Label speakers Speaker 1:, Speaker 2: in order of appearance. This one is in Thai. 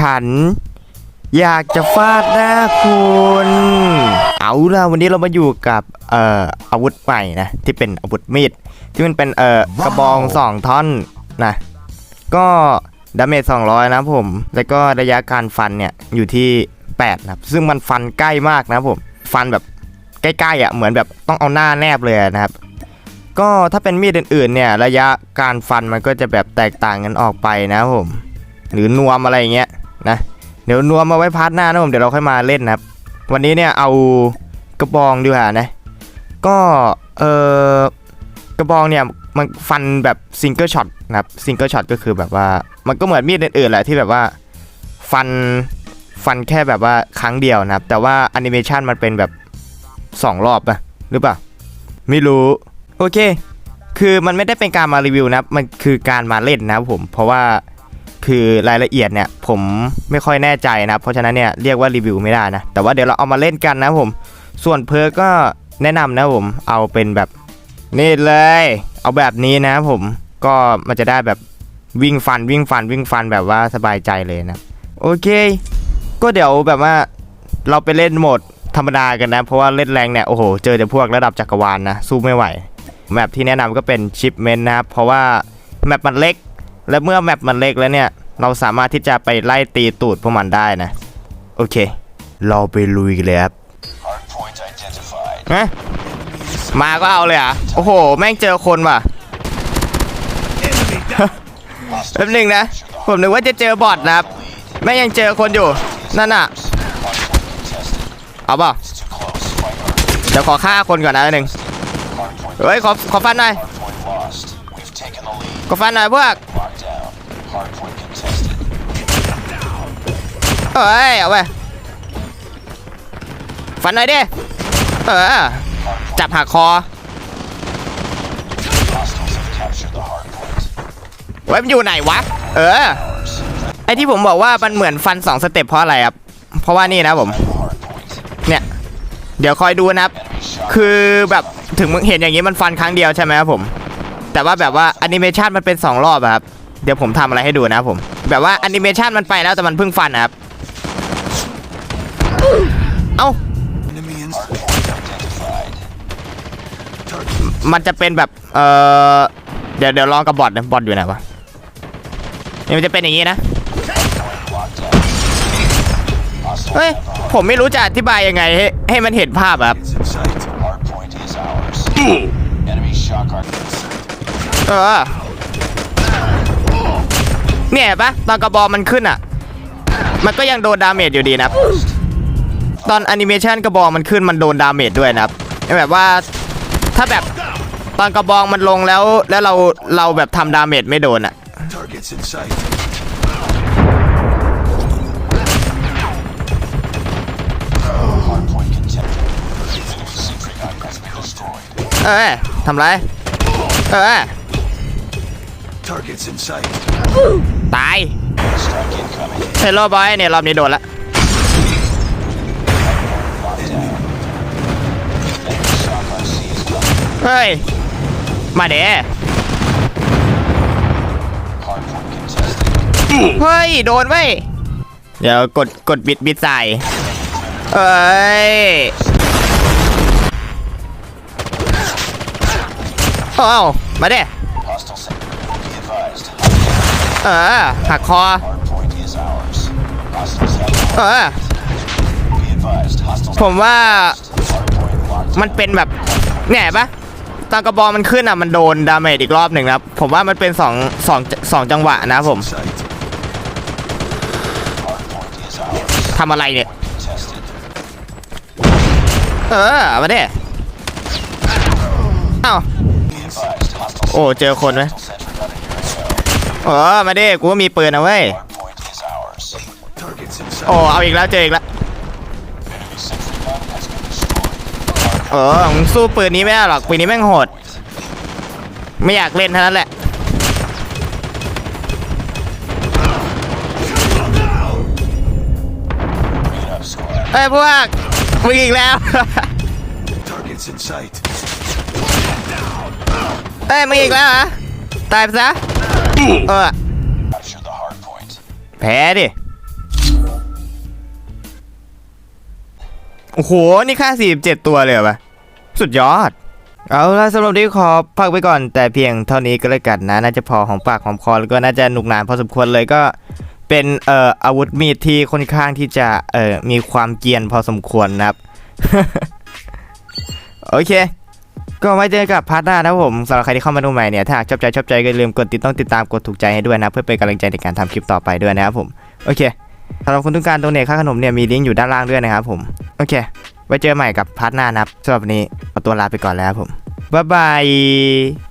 Speaker 1: ฉัน อยากจะฟาดหน้าคุณ เอาล่ะวันนี้เรามาอยู่กับเอ่ออาวุธใหม่นะที่เป็นอาวุธมีดที่มันเป็นเอ่อกระบองสองท่อนนะก็ดาเมจ200 นะครับผม แล้วก็ระยะการฟันเนี่ยอยู่ที่8นะครับ ซึ่งมันฟันใกล้มากนะครับผม ฟันแบบใกล้ๆอะ เหมือนแบบต้องเอาหน้าแนบเลยนะครับ ก็ถ้าเป็นมีดอื่นๆ เนี่ย ระยะการฟันมันก็จะแบบแตกต่างกันออกไปนะครับผม หรือนวมอะไรอย่างเงี้ย นะเดี๋ยวนวมมาไว้พาร์ทหน้านะผมเดี๋ยวเราค่อยมาเล่นนะครับ วันนี้เนี่ยเอากระบองดีกว่านะ ก็เออกระบองเนี่ยมันฟันแบบซิงเกิลช็อตนะครับซิงเกิลช็อตก็คือแบบว่ามันก็เหมือนมีดอื่นๆแหละที่แบบว่าฟันฟันแค่แบบว่าครั้งเดียวนะครับ แต่ว่าแอนิเมชันมันเป็นแบบสองรอบปะหรือเปล่า ไม่รู้ โอเค คือมันไม่ได้เป็นการมารีวิวนะมันคือการมาเล่นนะครับผม เพราะว่า คือรายละเอียดเนี่ยผมไม่ค่อยแน่ใจนะครับเพราะฉะนั้นเนี่ยเรียกว่ารีวิวไม่ได้นะ แต่ว่าเดี๋ยวเราเอามาเล่นกันนะผม ส่วนเพอร์ก็แนะนำนะผมเอาเป็นแบบนี่เลย เอาแบบนี้นะครับผมก็มันจะได้แบบวิ่งฟันวิ่งฟันวิ่งฟันแบบว่าสบายใจเลยนะ โอเค ก็เดี๋ยวแบบว่าเราไปเล่นโหมดธรรมดากันนะ เพราะว่าเล่นแรงเนี่ยโอ้โหเจอแต่พวกระดับจักรวาลนะสู้ไม่ไหวแมปที่แนะนำก็เป็นชิปเมนนะครับเพราะว่าแมปมันเล็ก และเมื่อแมปมันเล็กแล้วเนี่ย เราสามารถที่จะไปไล่ตีตูดพวกมันได้นะ โอเค เราไปลุยกันเลยครับ
Speaker 2: Hardpoint identified.
Speaker 1: ฮะมาก็เอาเลยเหรอะ โอ้โห แม่งเจอคนว่ะแป๊บหนึงนะ ผมนึกว่าจะเจอบอทนะครับ แม่งยังเจอคนอยู่ นั่นน่ะ เอาเปล่า
Speaker 2: Too close. Fight hard.
Speaker 1: เดี๋ยวขอฆ่าคนก่อนนะหนึ่ง
Speaker 2: Hardpoint.
Speaker 1: เฮ้ย ขอ ขอฟันหน่อย
Speaker 2: Hardpoint lost. We've taken the lead.
Speaker 1: ขอฟันหน่อยพวก เอ้ย เอาไปฟันหน่อยดิเออจับหักคอไว้มันอยู่ไหนวะ เออ ไอที่ผมบอกว่ามันเหมือนฟัน2สเต็ปเพราะอะไรครับ เพราะว่านี่นะผม เนี่ย เดี๋ยวคอยดูนะครับ คือแบบถึงมึงเห็นอย่างนี้มันฟันครั้งเดียวใช่ไหมครับผม แต่ว่าแบบว่าแอนิเมชันมันเป็น2รอบครับ เดี๋ยวผมทำอะไรให้ดูนะครับผม แบบว่าแอนิเมชันมันไปแล้วแต่มันเพิ่งฟันนะครับ เอ้า
Speaker 2: Enemy in. Hardpoint identified.
Speaker 1: มันจะเป็นแบบ เออเดี๋ยวเดี๋ยวลองกับบอทนะ บอทอยู่ไหนวะ นี่มันจะเป็นอย่างนี้นะ
Speaker 2: Locked down. Hostile
Speaker 1: เฮ้ย
Speaker 2: have the
Speaker 1: ผมไม่รู้จะอธิบายยังไง ให้ให้มันเห็นภาพอะครับ
Speaker 2: It's in sight. Hardpoint is ours. Enemy shock guard.
Speaker 1: เออ เนี่ยเห็นปะตอนกระบอกมันขึ้นอะ มันก็ยังโดนดาเมจอยู่ดีนะครับ ตอนแอนิเมชันกระบอกมันขึ้นมันโดนดาเมจด้วยนะครับแบบว่าถ้าแบบตอนกระบองมันลงแล้วแล้วเราเราแบบทำดาเมจไม่โดนอะ
Speaker 2: Targets in sight. Hardpoint contested. Sentry gun has been destroyed.
Speaker 1: เออทำไร เออ
Speaker 2: Targets in sight.
Speaker 1: ตาย
Speaker 2: Strike incoming.
Speaker 1: เฮลโลบอยเนี่ยรอบนี้โดนละ ฮ้ย มาเด้
Speaker 2: Hardpoint contested.
Speaker 1: เฮ้ย โดนเว้ยเดี๋ยวกดกดบิดบิดใส่เอ้ยเอ้ามาเด้
Speaker 2: Hostile sentry. Be advised.
Speaker 1: เออหักคอ
Speaker 2: Hardpoint is ours. Hostiles have
Speaker 1: เออ
Speaker 2: Be advised. Hostiles
Speaker 1: ผมว่า
Speaker 2: hardpoint locked.
Speaker 1: มันเป็นแบบเนี่ยเห็นปะ ตอนกระบอกมันขึ้นอะมันโดนดาเมจอีกรอบหนึ่งนะครับผมว่ามันเป็นสองสองสองจังหวะนะครับผมทำอะไรเนี่ย เออ มาเด้เอ้าโอ้เจอคนไหมเออมาเด้กูก็มีปืนนะเว้ยโอ้เอาอีกแล้วเจออีกแล้ว เออมึงสู้ปืนนี้ไม่ได้หรอกปืนนี้แม่งโหด ไม่อยากเล่นเท่านั้นแหละ
Speaker 2: Bring it up, squad.
Speaker 1: เอ้ยพวกมึงอีกแล้ว
Speaker 2: Targets in sight.
Speaker 1: เอ้ยมึงอีกแล้วเหรอตายไปซะ เออ
Speaker 2: Capture the hardpoint.
Speaker 1: แพ้ดิ โอ้โห นี่ค่า 47 ตัวเลยเหรอปะสุดยอด เอาละสำหรับวันนี้ขอพักไปก่อน แต่เพียงเท่านี้ก็แล้วกันนะ น่าจะพอของปากของคอแล้วก็น่าจะหนุกหนานพอสมควรเลยก็เป็นเอ่ออาวุธมีดที่ค่อนข้างที่จะเอ่อมีความเกรียนพอสมควรนะครับ โอเค ก็ไว้เจอกับพาร์ทหน้านะผมสำหรับใครที่เข้ามาดูใหม่เนี่ยถ้าชอบใจชอบใจก็อย่าลืมกดติดต้องติดตามกดถูกใจให้ด้วยนะ เพื่อเป็นกำลังใจในการทำคลิปต่อไปด้วยนะครับผม โอเค สำหรับคนต้องการโดเนทค่าขนมเนี่ยมีลิงก์อยู่ด้านล่างด้วยนะครับผม โอเค ไว้เจอใหม่กับพาร์ทหน้านะครับสำหรับวันนี้ขอตัวลาไปก่อนแล้วครับผมบ๊ายบาย